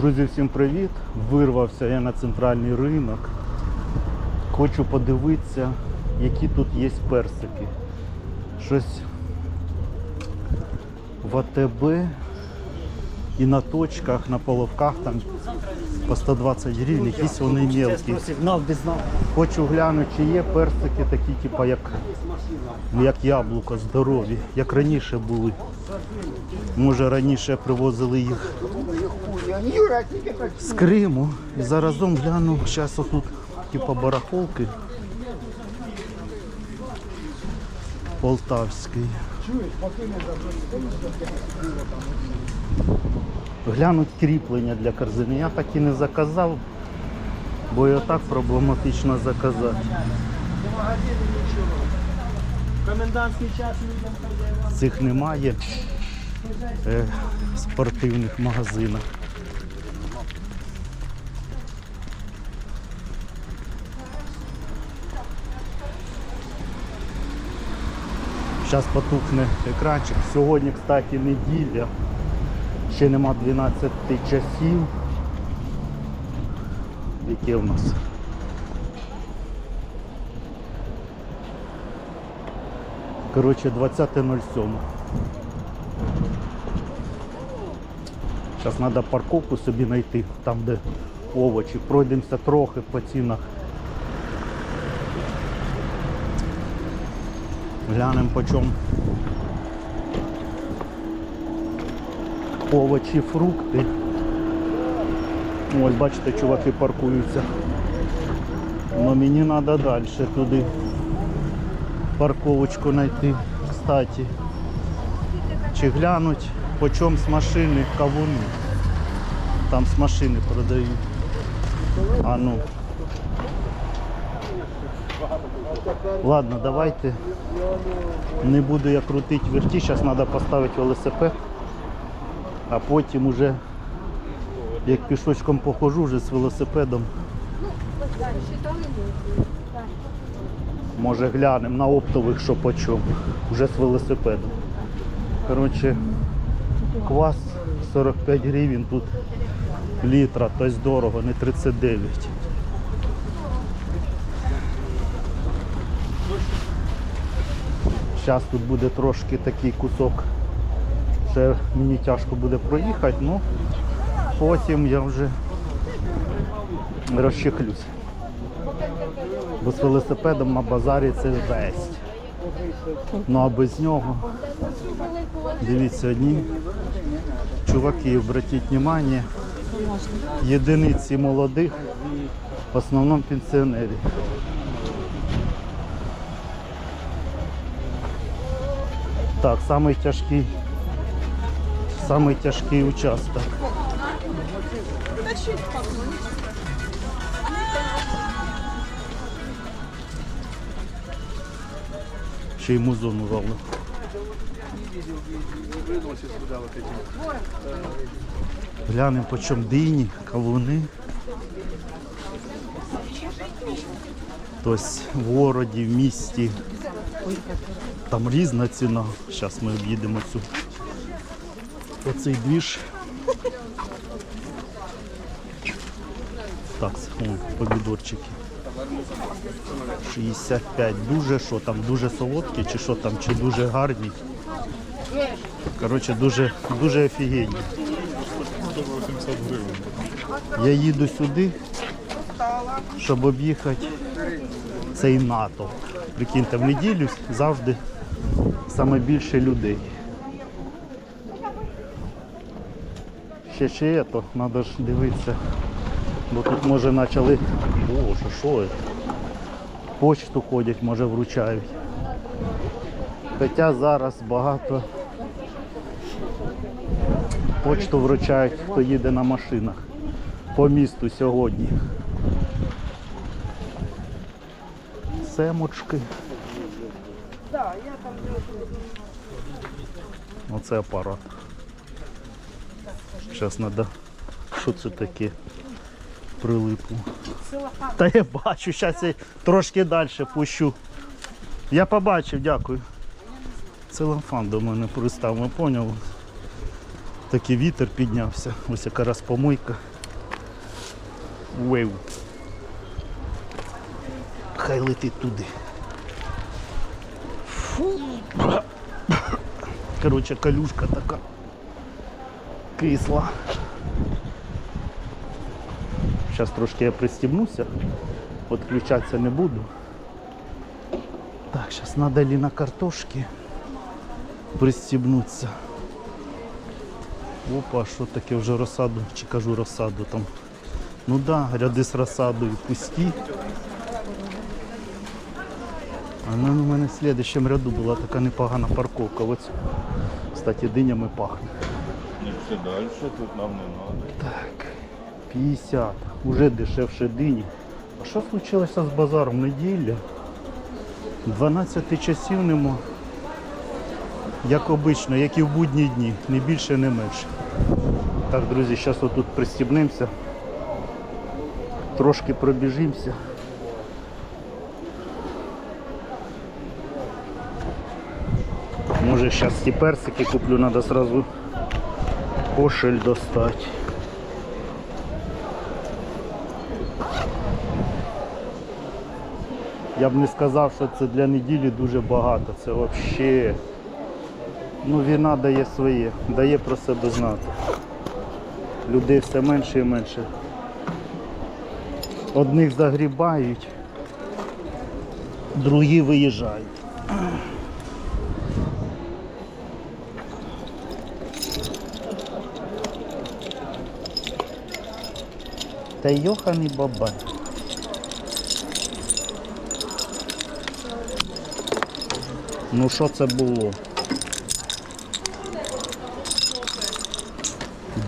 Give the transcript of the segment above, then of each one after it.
Друзі, всім привіт! Вирвався я на центральний ринок. Хочу подивитися, які тут є персики. Щось в АТБ і на точках, на половках там по 120 гривень, якісь вони мелкі. Хочу глянути, чи є персики такі, типу, як, як яблуко, здорові, як раніше були. Може раніше привозили їх з Криму. І заразом гляну, зараз отут, типу, барахолки. Полтавський. Глянуть кріплення для корзини. Я так і не заказав, бо і отак проблематично заказати. Комендантский час людям. Цих немає е, в спортивних магазинах. Зараз потухне екранчик. Сьогодні, кстати, неділя. Ще нема 12 часів. Яке у нас? Коротше, 20.07. Зараз треба парковку собі знайти, там де овочі. Пройдемося трохи по цінах. Глянемо по чому. Овочі, фрукти. Ось бачите, чуваки паркуються. Но мені треба далі туди парковочку знайти. Кстати, чи глянуть, по чому з машини кавуни. Там з машини продають. А ну. Ладно, давайте. Не буду я крутити верті, зараз треба поставити велосипед, а потім уже, як пішочком похожу, вже з велосипедом. Може глянемо на оптових, що по чому. Вже з велосипедом. Коротше, квас 45 гривень тут літра, тобто дорого, не 39. Зараз тут буде трошки такий кусок. Ще мені тяжко буде проїхати, ну потім я вже розчехлюсь. Бо з велосипедом на базарі це жесть. Ну а без нього. Дивіться, одні чуваки, обратіть увагу, єдиниці молодих, в основному пенсіонерів. Так, самий тяжкий, самий тяжкий участок. Ще й музон урвало. Глянемо по чому дині, кавуни. Тобто в городі, в місті. Там різна ціна. Зараз ми об'їдемо цю. Оцей двіж. Так, о, помідорчики. 65. Дуже що там, дуже солодкі, чи що там, чи дуже гарні. Коротше, дуже, дуже офігенні. 180 гривень. Я їду сюди, щоб об'їхати цей НАТО. Прикиньте, в неділю завжди саме більше людей. Ще ще то треба ж дивитися. Бо тут може почали. Боже, що це? Почту ходять, може вручають. Хоча зараз багато почту вручають, хто їде на машинах по місту сьогодні. Семочки. Оце апарат. Зараз треба. Що це таке? Прилипло. Та я бачу, зараз я трошки далі пущу. Я побачив, дякую. Целофан до мене пристав, ми поняли. Такий вітер піднявся. Ось яка раз помийка. Вейв. Хай летить туди. Фу. Коротше, калюшка така. Кисла. Зараз трошки я пристібнуся, відключатися не буду. Так, зараз треба ли на картошки пристібнутися. Опа, що таке вже розсаду, чи кажу розсаду там. Ну да, ряди з розсадою пусті. А ну, у мене в слідчому ряду була така непогана парковка. Ось, кстати, динями пахне. Все далі тут нам не треба. Так, 50. Уже дешевше дині. А що случилося з базаром? Неділя. 12 часів нема. Як обично, як і в будні дні, не більше, не менше. Так, друзі, зараз отут пристібнемося. Трошки пробіжимося. Може зараз ті персики куплю, треба сразу кошель достати. Я б не сказав, що це для неділі дуже багато. Це взагалі. Ну, війна дає своє, дає про себе знати. Людей все менше і менше. Одних загрібають, другі виїжджають. Та йоханий бабай. Ну що це було?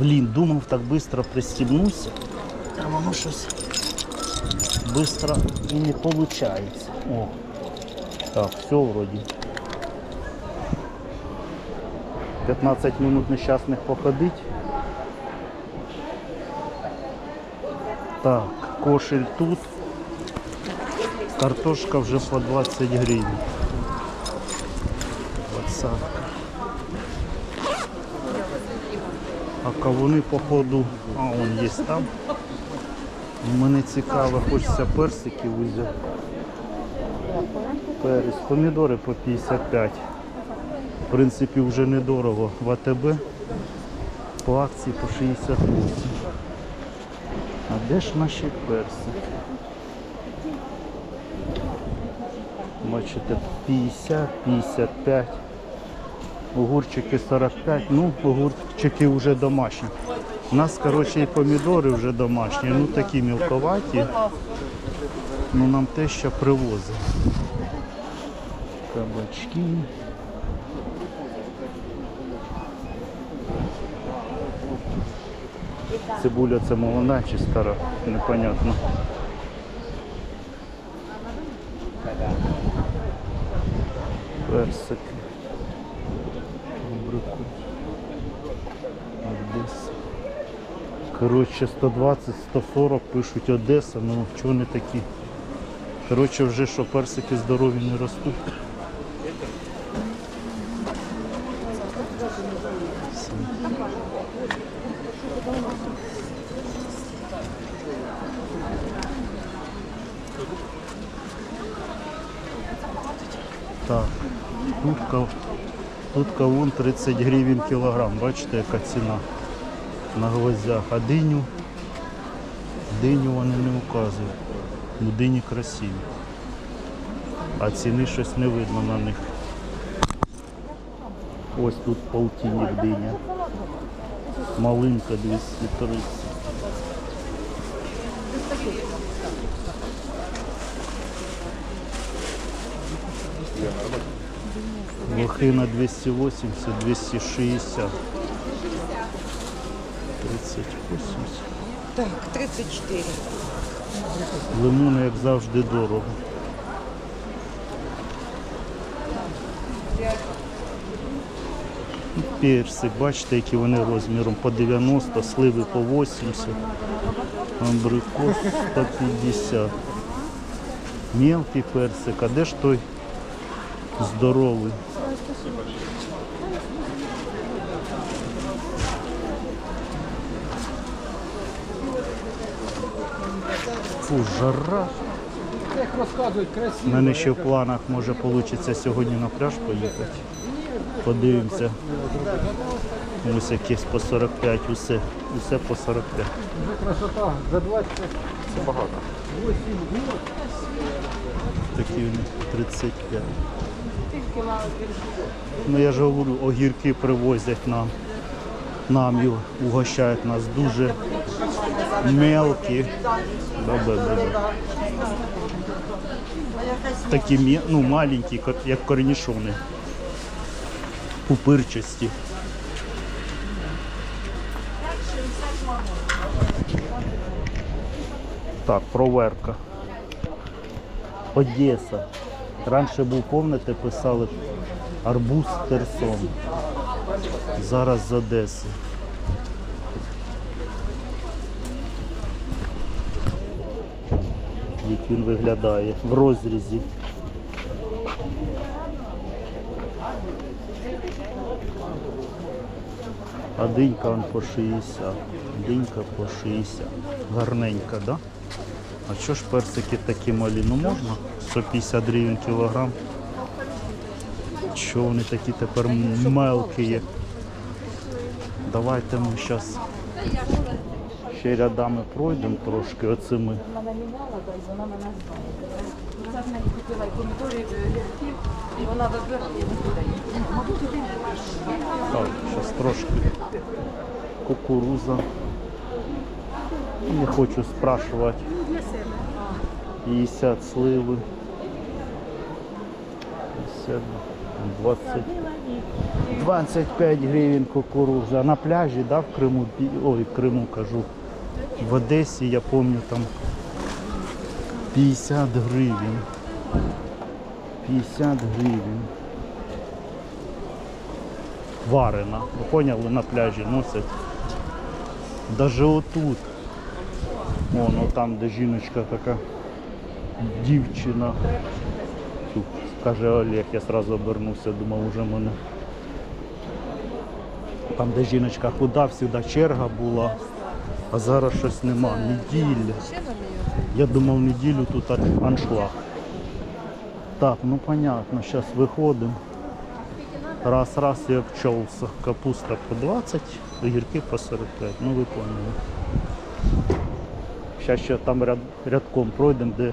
Блін, думав так швидко пристібнуся. А воно щось швидко і не виходить. О. Так, все вроді. 15 минут нещасних походить. Так, кошель тут. Картошка вже по 20 гривень. Двадцатка. А кавуни, походу, а он є там. Мене цікаво, хочеться персиків взяти. Перець, помідори по 55. В принципі, вже недорого. В АТБ по акції по 68. А де ж наші персики? Бачите, 50, 55. Огурчики 45, ну огурчики вже домашні. У нас, коротше, і помідори вже домашні, ну такі мілковаті. Ну нам те, що привозить. Кабачки. Цибуля це молода чи стара, непонятно. Персики. Абрикос. Одеса. Коротше, 120, 140 пишуть Одеса, ну чого не такі? Коротше, вже що персики здорові не ростуть. Так, тут, кав- тут кавун 30 гривень кілограм. Бачите, яка ціна на гвоздях. А диню, диню вони не вказують. Ну дині красиві. А ціни щось не видно на них. Ось тут полтинник диня. Малинка 230. Лохина 280, 260. 30, 80. Так, 34. Лимони, як завжди, дорого. І бачите, які вони розміром по 90, сливи по 80, абрикос 150. Мелкий персик, а де ж той здоровий? Фу, жара. У мене ще в планах може вийде сьогодні на пляж поїхати. Подивимося. Ось якесь по 45, усе, усе по 45. Вже красота. За 20 Це багато. Такі вони 35. Ну я ж говорю, огірки привозять нам. Нам і угощають нас дуже мелкі. Да-да-да. Такі ну, маленькі, як корнішони. Пупирчасті. Так, проверка. Одеса. Раніше був, помните, писали арбуз Терсон. Зараз з Одеси. Як він виглядає в розрізі. А динька он по 60. Динька по 60. Гарненька, да? А що ж персики такі малі? Ну можна? 150 гривень кілограм. Що вони такі тепер мелкі є? Давайте ми зараз ще рядами пройдемо трошки оцими. Вона то й вона мене знає. Це в неї купила і помідорів, і вона не Так, зараз трошки кукуруза. Не хочу спрашувати. 50 сливи. 50, 20, 25 гривень кукуруза. На пляжі, да, в Криму, ой, в Криму кажу. В Одесі, я пам'ятаю, там 50 гривень. 50 гривень. Варена. Ви поняли, на пляжі носять. Даже отут. Вон, ну там, де жіночка така дівчина. Фу, Каже Олег, я одразу обернувся, думав, уже мене. Там, де жіночка худа, завжди черга була, а зараз щось нема. Неділя. Я думав, неділю тут ан- аншлаг. Так, ну понятно, зараз виходимо. Раз, раз і обчелся. Капуста по 20, огірки по 45. Ну ви поняли. Зараз ще там ряд, рядком пройдемо, де